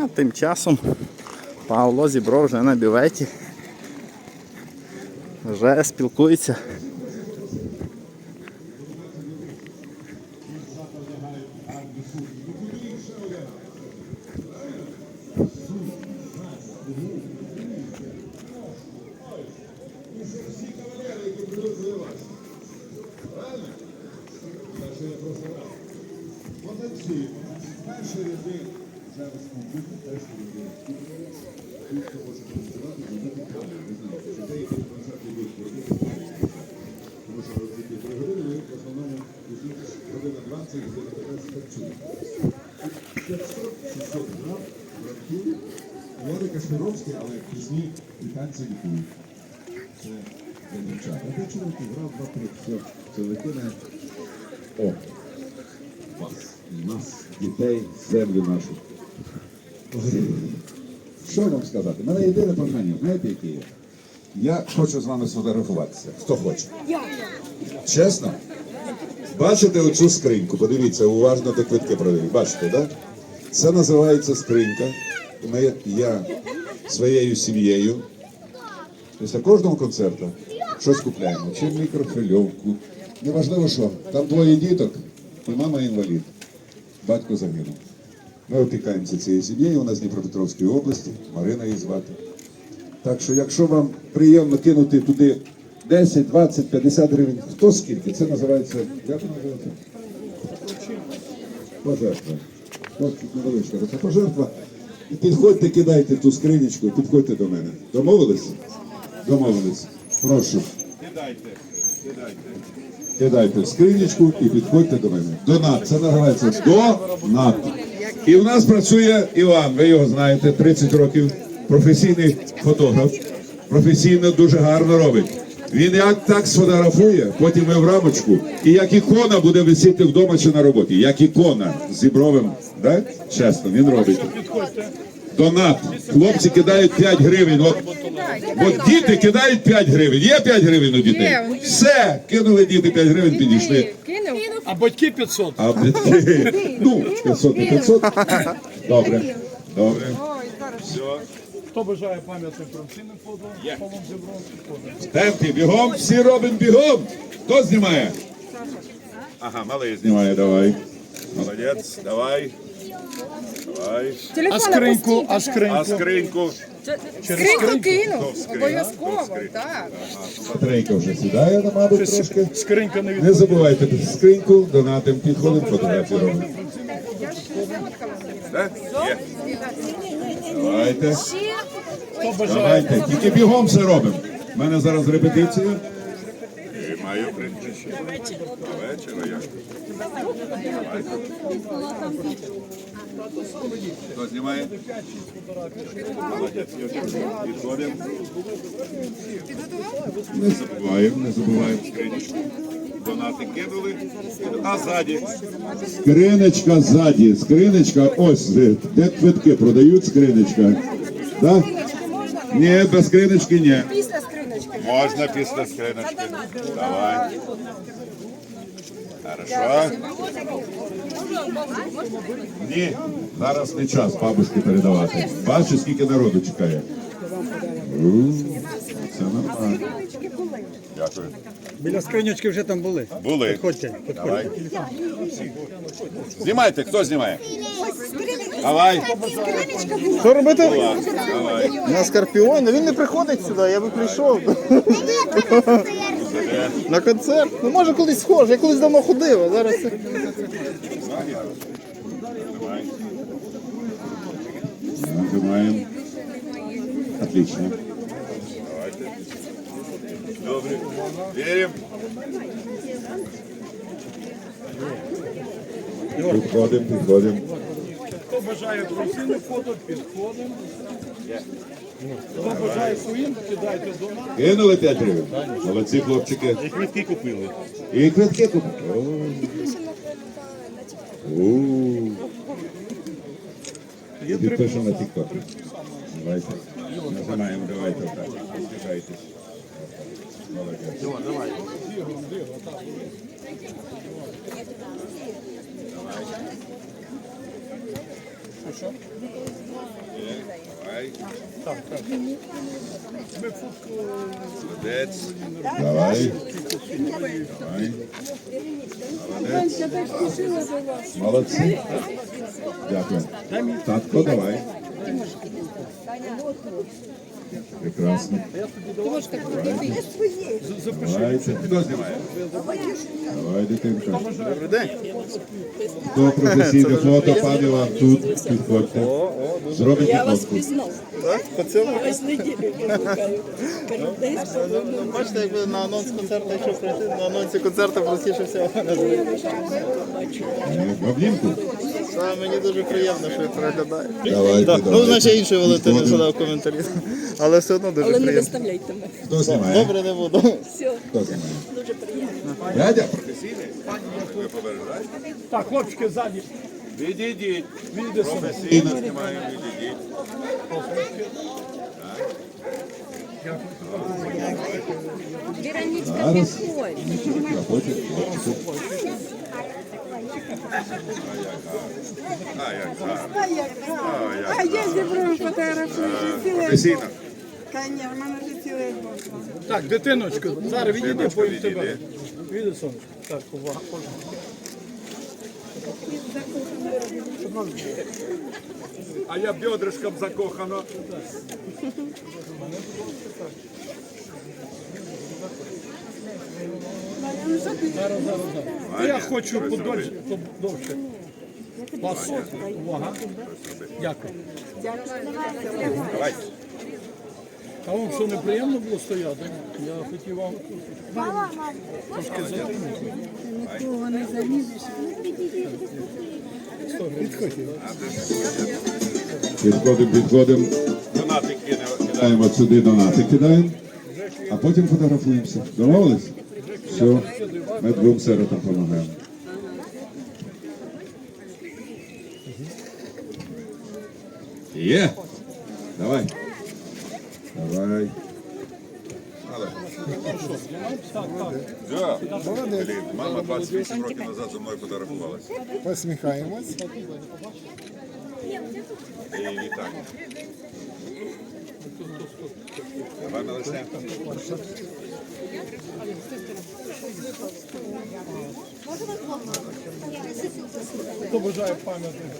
А тим часом Павло зібрав вже на бюветі. Вже спілкується. Влади Кашпіровський, але пісні і танці лікують. Це для дівчат. А для чоловіків грав два три. Все, чоловіки не. О! Вас, нас, дітей, землю нашу. Що вам сказати? У мене єдине прохання, знаєте, яке є? Я хочу з вами сфотографуватися. Хто хоче? Чесно? Бачите оцю скриньку? Подивіться, уважно де квитки продають. Бачите, так? Да? Це називається скринька. Ми, я своєю сім'єю після кожного концерту щось купляємо. Чи мікрохвильовку. Неважливо що. Там двоє діток і мама інвалід. Батько загинув. Ми опікаємося цією сім'єю. У нас Дніпропетровської області, Марина її звати. Так що, якщо вам приємно кинути туди 10, 20, 50 гривень, хто скільки? Це називається. Як це називається? Пожертва. Невеличка це пожертва. І підходьте, кидайте ту скринічку, підходьте до мене. Домовились? Домовились. Прошу. Кидайте, кидайте. Кидайте в скринічку і підходьте до мене. Донат. Це називається донат. І в нас працює Іван, ви його знаєте, 30 років, професійний фотограф. Професійно дуже гарно робить. Він як так сфотографує, потім ми в рамочку, і як ікона буде висіти вдома чи на роботі. Як ікона з зібровим, да? чесно, він робить. Донат. Хлопці кидають 5 гривень. От, от діти кидають 5 гривень. Є 5 гривень у дітей? Все, кинули діти 5 гривень, підійшли. А батьки 500. А батьки, ну, 500 і 500. Добре, добре. Хто бажає пам'ятник професійним фото, Павлом Зібровським фото. В бігом, всі робимо бігом. Хто знімає? Ага, малий знімає, давай. Молодець, давай. Давай. А скриньку, а скриньку. А скриньку. Скриньку? Скриньку кинув. Обов'язково, так. Батарейка вже сідає, мабуть, трошки. Скринька не Не забувайте скриньку, донатим, підходимо, фотографії робимо. Давайте. Давайте, тільки бігом все робимо. У мене зараз репетиція. І маю прийти ще. До вечора як. Хто знімає? Молодець. Не забуваємо, не забуваємо скринічку. Донати кинули. А ззаді. Скриничка ззаді. Скриничка, ось де квитки продають скриничка. Так? Ні, без скринички ні. Після скриночки. Можна після скриночки. Давай. Хорошо. Ні, зараз не час бабушки передавати. Бачиш, скільки народу чекає. Це нормально. Дякую. Біля скриньочки вже там були. Були. Підходьте, Давай. Знімайте, хто знімає? Давай. Що робити? Давай. На Скорпіоні. Він не приходить сюди, я би прийшов. На концерт. Ну може колись схож, я колись давно ходив, а зараз. це- Нажимаем. Отлично. Добре. Верим. Підходимо, підходимо. Хто бажає професійне фото, підходимо. Хто бажає своїм, кидайте до нас. Кинули 5 гривень. Молодці хлопчики. І квитки купили. І квитки купили. О. У. Підпишемо на TikTok. Давайте. Нажимаємо, давайте так. Поспішайтесь. Молодець. Давай. Так, так. Молодець. Давай. Давай. Молодець. Молодці. Дякую. Татко, давай. Прекрасно. Давайте. Хто знімає? Давай, дитинка. Добрий день. Хто професійне фото, пане вам тут підходьте. Зробіть Я вас фотку. пізнав. Так, по цьому. Ось неділю я Ну, Бачите, якби на анонс концерту, якщо прийти, на анонсі концерту простіше всього мене. Е, В обнімку. Мені дуже приємно, що ви переглядаєте. Давайте, ну, давайте. наче інший Валентин не Підходимо. задав коментарі. Але все одно дуже Але не приємно. виставляйте мене. Хто знімає? Добре не буду. Все, Хто знімає? дуже приємно. Дядя? Так, хлопчики ззаді. Відійдіть. Професійно знімаємо, відійдіть. Зараз. А потім хлопчику. А, я зібрав ціле. Професійно. В мене вже ціле Так, дитиночку, зараз відійди, потім тебе. відійди. Сонечко. Так, увага. А я бедрышком закохано. Я хочу подольше, подовше. Вас. Увага. Дякую. Давай. А вам що неприємно було стояти? Я хотів вам трошки затримати. Нікого не заміниш. Підходимо, підходимо. Донатик кине. Кидаємо сюди донати, кидаємо. А потім фотографуємося. Домовились? Все. Ми двом сиротам допомагаємо. Є. Давай. Давай. Да. Блін, мама 28 років назад за мною фотографувалася. Посміхаємось. І вітаю. Давай лице. Хто бажає пам'ятник?